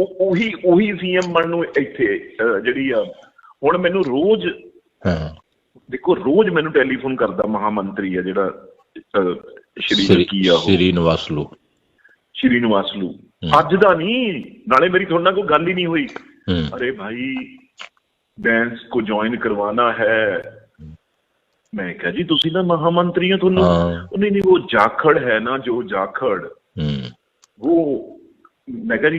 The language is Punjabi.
ਉਹੀ ਉਹੀ ਸੀਐਮ ਬਣਨ ਨੂੰ ਇੱਥੇ ਜਿਹੜੀ ਆ ਹੁਣ ਮੈਨੂੰ ਰੋਜ਼ ਹਾਂ। ਦੇਖੋ ਰੋਜ਼ ਮੈਨੂੰ ਟੈਲੀਫੋਨ ਕਰਦਾ ਮਹਾਮੰਤਰੀ ਆ ਜਿਹੜਾ ਸ਼੍ਰੀ ਕੀ ਆ ਉਹ। ਸ਼੍ਰੀ ਨਿਵਾਸਲੂ ਸ਼੍ਰੀ ਨਿਵਾਸਲੂ ਅੱਜ ਦਾ ਨਹੀਂ ਨਾਲੇ ਮੇਰੀ ਤੁਹਾਡੇ ਨਾਲ ਕੋਈ ਗੱਲ ਹੀ ਨਹੀਂ ਹੋਈ। ਅਰੇ ਭਾਈ ਬੈਂਸ ਕੋ ਜੁਆਇਨ ਕਰਵਾਉਣਾ ਹੈ। ਮੈਂ ਕਿਹਾ ਜੀ ਤੁਸੀਂ ਨਾ ਮਹਾਮੰਤਰੀ ਹੋ ਤੁਹਾਨੂੰ। ਉਹਨੇ ਨਹੀਂ ਉਹ ਜਾਖੜ ਹੈ ਨਾ ਜੋ ਜਾਖੜ। ਉਹ ਮੈਂ ਕਿਹਾ ਜੀ